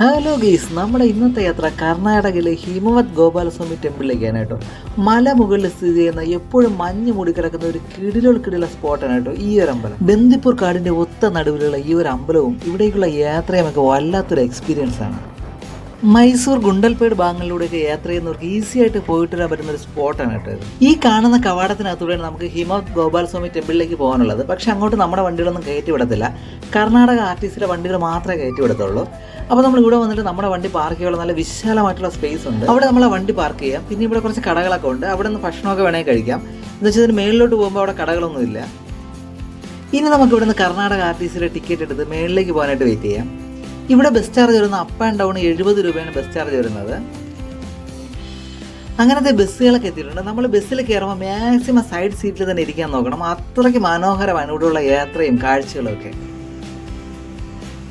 Hello ഗീസ് നമ്മുടെ ഇന്നത്തെ യാത്ര കർണാടകയിലെ ഹിമവത് ഗോപാലസ്വാമി ടെമ്പിളിലേക്കാണ് കേട്ടോ. മല മുകളിൽ സ്ഥിതി ചെയ്യുന്ന എപ്പോഴും മഞ്ഞ് മൂടി കിടക്കുന്ന ഒരു കിടിലോൾ കിടില സ്പോട്ടാണ് കേട്ടോ ഈ ഒരു അമ്പലം. ബന്ദിപ്പൂർ കാടിന്റെ ഒത്ത നടുവിലുള്ള ഈ ഒരു അമ്പലവും ഇവിടേക്കുള്ള യാത്രയും ഒക്കെ വല്ലാത്തൊരു എക്സ്പീരിയൻസ് ആണ്. മൈസൂർ ഗുണ്ടൽപേട് ഭാഗങ്ങളിലൂടെയൊക്കെ യാത്ര ചെയ്യുന്നവർക്ക് ഈസി ആയിട്ട് പോയിട്ട് വരാൻ പറ്റുന്ന ഒരു സ്പോട്ടാണ് കേട്ടോ ഈ കാണുന്ന കവാടത്തിനകത്തൂടെയാണ് നമുക്ക് ഹിമവത് ഗോപാലസ്വാമി ടെമ്പിളിലേക്ക് പോകാനുള്ളത്. പക്ഷെ അങ്ങോട്ട് നമ്മുടെ വണ്ടികളൊന്നും കയറ്റി വിടത്തില്ല കർണാടക ആർ ടി സിയുടെ വണ്ടികൾ മാത്രമേ കയറ്റി വിടത്തുള്ളൂ അപ്പോൾ നമ്മൾ ഇവിടെ വന്നിട്ട് നമ്മുടെ വണ്ടി പാർക്ക് ചെയ്യാനുള്ള നല്ല വിശാലമായിട്ടുള്ള സ്പേസ് ഉണ്ട്. അവിടെ നമ്മളെ വണ്ടി പാർക്ക് ചെയ്യാം. പിന്നെ ഇവിടെ കുറച്ച് കടകളൊക്കെ ഉണ്ട്. അവിടെ നിന്ന് ഭക്ഷണമൊക്കെ വേണമെങ്കിൽ കഴിക്കാം. എന്ന് വെച്ചാൽ ഇതിന് മേളിലോട്ട് പോകുമ്പോൾ അവിടെ കടകളൊന്നുമില്ല ഇനി നമുക്ക് ഇവിടെ നിന്ന് കർണാടക ആർ ടി സിയുടെ ടിക്കറ്റ് എടുത്ത് മേളിലേക്ക് പോകാനായിട്ട് വെയിറ്റ് ചെയ്യാം. ഇവിടെ ബസ് ചാർജ് വരുന്ന അപ്പ് ആൻഡ് ഡൗൺ എഴുപത് രൂപയാണ് ബസ് ചാർജ് വരുന്നത്. അങ്ങനത്തെ ബസ്സുകളൊക്കെ എത്തിയിട്ടുണ്ട്. നമ്മൾ ബസ്സിൽ കയറുമ്പോൾ മാക്സിമം സൈഡ് സീറ്റിൽ തന്നെ ഇരിക്കാൻ നോക്കണം. അത്രയ്ക്ക് മനോഹരമാണ് ഇവിടെയുള്ള യാത്രയും കാഴ്ചകളും ഒക്കെ.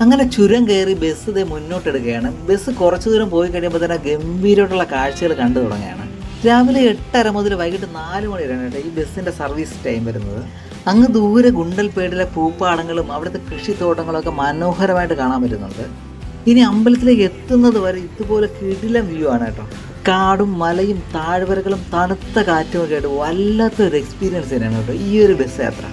അങ്ങനെ ചുരം കയറി ബസ് ഇതേ മുന്നോട്ടെടുക്കുകയാണ്. ബസ് കുറച്ചു ദൂരം പോയി കഴിയുമ്പോൾ തന്നെ ഗംഭീരമായിട്ടുള്ള കാഴ്ചകൾ കണ്ടു തുടങ്ങുകയാണ്. രാവിലെ എട്ടര മുതൽ വൈകിട്ട് നാല് മണി വരെയാണ് കേട്ടോ ഈ ബസ്സിന്റെ സർവീസ് ടൈം വരുന്നത്. അങ്ങ് ദൂരെ ഗുണ്ടൽപേടിലെ പൂപ്പാടങ്ങളും അവിടുത്തെ കൃഷിത്തോട്ടങ്ങളും ഒക്കെ മനോഹരമായിട്ട് കാണാൻ പറ്റുന്നുണ്ട്. ഇനി അമ്പലത്തിലേക്ക് എത്തുന്നത് വരെ ഇതുപോലെ കിടിലം വ്യൂ ആണ് കേട്ടോ. കാടും മലയും താഴ്വരകളും തണുത്ത കാറ്റും ഒക്കെ ആയിട്ട് വല്ലാത്തൊരു എക്സ്പീരിയൻസ് തന്നെയാണ് കേട്ടോ ഈ ഒരു ബസ് യാത്ര.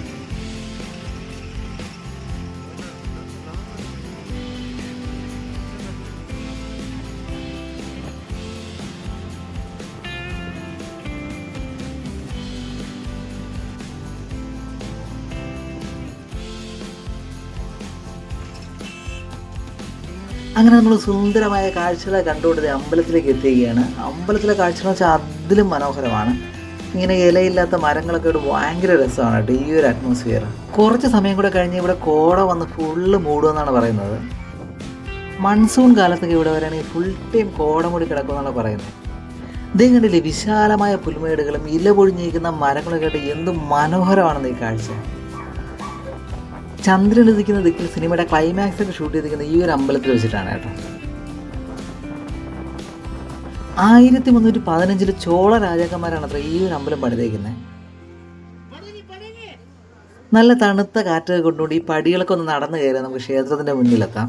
അങ്ങനെ നമ്മൾ സുന്ദരമായ കാഴ്ചകളെ കണ്ടുകൊണ്ട് അമ്പലത്തിലേക്ക് എത്തുകയാണ് അമ്പലത്തിലെ കാഴ്ചകൾ വെച്ചാൽ അതിലും മനോഹരമാണ്. ഇങ്ങനെ ഇലയില്ലാത്ത മരങ്ങളൊക്കെ ഇവിടെ ഭയങ്കര രസമാണ് കേട്ടോ ഈ ഒരു അറ്റ്മോസ്ഫിയർ കുറച്ച് സമയം കൂടെ കഴിഞ്ഞ് ഇവിടെ കോട വന്ന് ഫുള്ള് മൂടുമെന്നാണ് പറയുന്നത്. മൺസൂൺ കാലത്തൊക്കെ ഇവിടെ വരാണെങ്കിൽ ഫുൾ ടൈം കോട മൂടി കിടക്കുമെന്നാണ് പറയുന്നത്. ഇതേ കണ്ടില്ലേ വിശാലമായ പുൽമേടുകളും ഇല പൊഴിഞ്ഞിരിക്കുന്ന മരങ്ങളൊക്കെ ആയിട്ട് എന്ത് മനോഹരമാണെന്ന് ഈ കാഴ്ച. ചന്ദ്രൻ ഉദിക്കുന്ന ദിക്കിൽ സിനിമയുടെ ക്ലൈമാക്സ് ഒക്കെ ഷൂട്ട് ചെയ്തിരിക്കുന്ന ഈ ഒരു അമ്പലത്തിൽ വെച്ചിട്ടാണ് കേട്ടോ. ആയിരത്തി മുന്നൂറ്റി പതിനഞ്ചിൽ ചോള രാജാക്കന്മാരാണ് അത്ര ഈ ഒരു അമ്പലം പണിതേക്കുന്നത് നല്ല തണുത്ത കാറ്റൊക്കെ കൊണ്ടുകൊണ്ട് ഈ പടികളൊക്കെ ഒന്ന് നടന്നു കയറി നമുക്ക് ക്ഷേത്രത്തിന്റെ മുന്നിലെത്താം.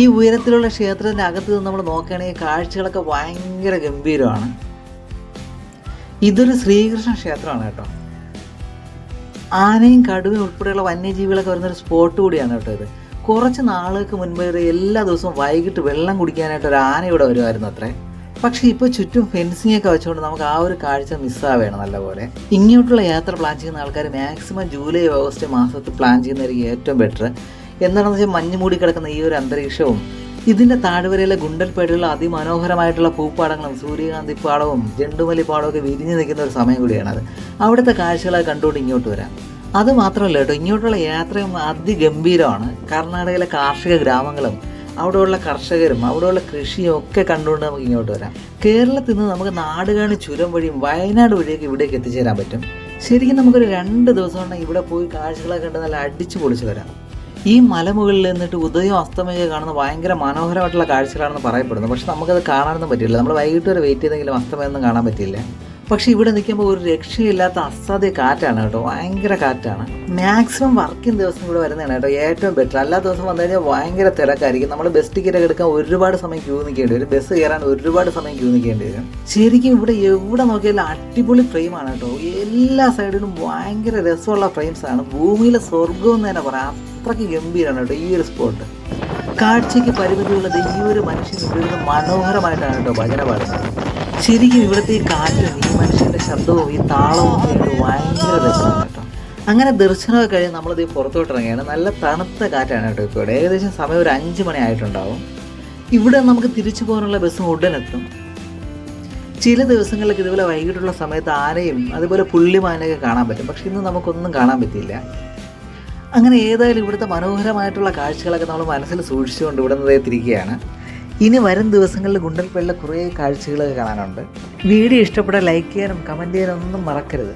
ഈ ഉയരത്തിലുള്ള ക്ഷേത്രത്തിന്റെ അകത്ത് നിന്ന് നമ്മൾ നോക്കുകയാണെങ്കിൽ കാഴ്ചകളൊക്കെ ഭയങ്കര ഗംഭീരമാണ്. ഇതൊരു ശ്രീകൃഷ്ണ ക്ഷേത്രമാണ് കേട്ടോ. ആനയും കടുവയും ഉൾപ്പെടെയുള്ള വന്യജീവികളൊക്കെ വരുന്നൊരു സ്പോട്ട് കൂടിയാണ് കേട്ടോ ഇത്. കുറച്ച് നാളുകൾക്ക് മുൻപ് വരെ എല്ലാ ദിവസവും വൈകിട്ട് വെള്ളം കുടിക്കാനായിട്ട് ഒരു ആന ഇവിടെ വരുമായിരുന്നു അത്രേ. പക്ഷേ ഇപ്പോൾ ചുറ്റും ഫെൻസിങ് ഒക്കെ വെച്ചുകൊണ്ട് നമുക്ക് ആ ഒരു കാഴ്ച മിസ്സാവുകയാണ് നല്ലപോലെ. ഇങ്ങോട്ടുള്ള യാത്ര പ്ലാൻ ചെയ്യുന്ന ആൾക്കാർ മാക്സിമം ജൂലൈ ഓഗസ്റ്റ് മാസത്തിൽ പ്ലാൻ ചെയ്യുന്നതായിരിക്കും ഏറ്റവും ബെറ്റർ എന്താണെന്ന് വെച്ചാൽ മഞ്ഞ് മൂടി കിടക്കുന്ന ഈ ഒരു അന്തരീക്ഷവും ഇതിന്റെ താഴ്വരയിലെ ഗുണ്ടൽപേടിലുള്ള അതിമനോഹരമായിട്ടുള്ള പൂപ്പാടങ്ങളും സൂര്യകാന്തി പാടവും ജണ്ടുമലി പാടവും വിരിഞ്ഞു നിൽക്കുന്ന ഒരു സമയം കൂടിയാണത് അവിടുത്തെ കാഴ്ചകളെ കണ്ടുകൊണ്ട് ഇങ്ങോട്ട് വരാം. അത് മാത്രമല്ല കേട്ടോ ഇങ്ങോട്ടുള്ള യാത്രയും അതിഗംഭീരമാണ്. കർണാടകയിലെ കാർഷിക ഗ്രാമങ്ങളും അവിടെയുള്ള കർഷകരും അവിടെയുള്ള കൃഷിയും ഒക്കെ കണ്ടുകൊണ്ട് നമുക്ക് ഇങ്ങോട്ട് വരാം. കേരളത്തിൽ നിന്ന് നമുക്ക് നാടുകാണി ചുരം വഴിയും വയനാട് വഴിയൊക്കെ ഇവിടേക്ക് എത്തിച്ചേരാൻ പറ്റും. ശരിക്കും നമുക്കൊരു രണ്ട് ദിവസം ഉണ്ടെങ്കിൽ ഇവിടെ പോയി കാഴ്ചകളൊക്കെ കണ്ട് നല്ല അടിച്ചു പൊളിച്ച് വരാം. ഈ മലമുകളിൽ നിന്നിട്ട് ഉദയം അസ്തമയം കാണുന്ന ഭയങ്കര മനോഹരമായിട്ടുള്ള കാഴ്ചകളാണെന്ന് പറയപ്പെടുന്നു. പക്ഷെ നമുക്കത് കാണാനൊന്നും പറ്റില്ല. നമ്മൾ വൈകിട്ട് വരെ വെയിറ്റ് ചെയ്തെങ്കിലും അസ്തമയമൊന്നും കാണാൻ പറ്റില്ല പക്ഷെ ഇവിടെ നിൽക്കുമ്പോൾ ഒരു രക്ഷയില്ലാത്ത അസാധ്യ കാറ്റാണ് കേട്ടോ. ഭയങ്കര കാറ്റാണ്. മാക്സിമം വർക്കിംഗ് ദിവസം ഇവിടെ വരുന്നതാണ് കേട്ടോ. ഏറ്റവും ബെറ്റർ എല്ലാ ദിവസം വന്നു കഴിഞ്ഞാൽ ഭയങ്കര തിരക്കായിരിക്കും. നമ്മൾ ബസ് ടിക്കറ്റ് എടുക്കാൻ ഒരുപാട് സമയം ക്യൂ നിൽക്കേണ്ടി വരും. ബസ് കയറാൻ ഒരുപാട് സമയം ക്യൂ നിൽക്കേണ്ടി വരും. ശരിക്കും ഇവിടെ എവിടെ നോക്കിയാലും അടിപൊളി ഫ്രെയിമാണ് കേട്ടോ. എല്ലാ സൈഡിലും ഭയങ്കര രസമുള്ള ഫ്രെയിംസ് ആണ്. ഭൂമിയിലെ സ്വർഗം എന്ന് തന്നെ പറയാം. അത്രയ്ക്ക് ഗംഭീരമാണ് കേട്ടോ ഈ ഒരു സ്പോട്ട് കാഴ്ചയ്ക്ക് പരിമിതിയുള്ളത് ഈ ഒരു മനുഷ്യൻ മനോഹരമായിട്ടാണ് കേട്ടോ ഭജന പാടുന്നത്. ശരിക്കും ഇവിടുത്തെ ഈ കാറ്റും ഈ മനുഷ്യന്റെ ശബ്ദവും ഈ താളവും ഒക്കെ ഭയങ്കര രസമാണ് കേട്ടോ. അങ്ങനെ ദർശനമൊക്കെ കഴിഞ്ഞ് നമ്മളിത് പുറത്തോട്ട് ഇറങ്ങിയാണ്. നല്ല തണുത്ത കാറ്റാണ് കേട്ടോ ഇപ്പോൾ ഏകദേശം സമയം ഒരു അഞ്ച് മണി ആയിട്ടുണ്ടാവും. ഇവിടെ നമുക്ക് തിരിച്ചു പോകാനുള്ള ബസ് ഉടനെത്തും. ചില ദിവസങ്ങളിലൊക്കെ ഇതുപോലെ വൈകിട്ടുള്ള സമയത്ത് ആനയും അതുപോലെ പുള്ളിമാനയൊക്കെ കാണാൻ പറ്റും. പക്ഷെ ഇന്ന് നമുക്കൊന്നും കാണാൻ പറ്റിയില്ല. അങ്ങനെ ഏതായാലും ഇവിടുത്തെ മനോഹരമായിട്ടുള്ള കാഴ്ചകളൊക്കെ നമ്മൾ മനസ്സിൽ സൂക്ഷിച്ചുകൊണ്ട് ഇവിടെ നിന്ന് തിരിക്കുകയാണ്. ഇനി വരും ദിവസങ്ങളിൽ ഗുണ്ടൽപ്പള്ളിയിലെ കുറേ കാഴ്ചകളൊക്കെ കാണാനുണ്ട്. വീഡിയോ ഇഷ്ടപ്പെട്ട ലൈക്ക് ചെയ്യാനും കമന്റ് ചെയ്യാനും ഒന്നും മറക്കരുത്.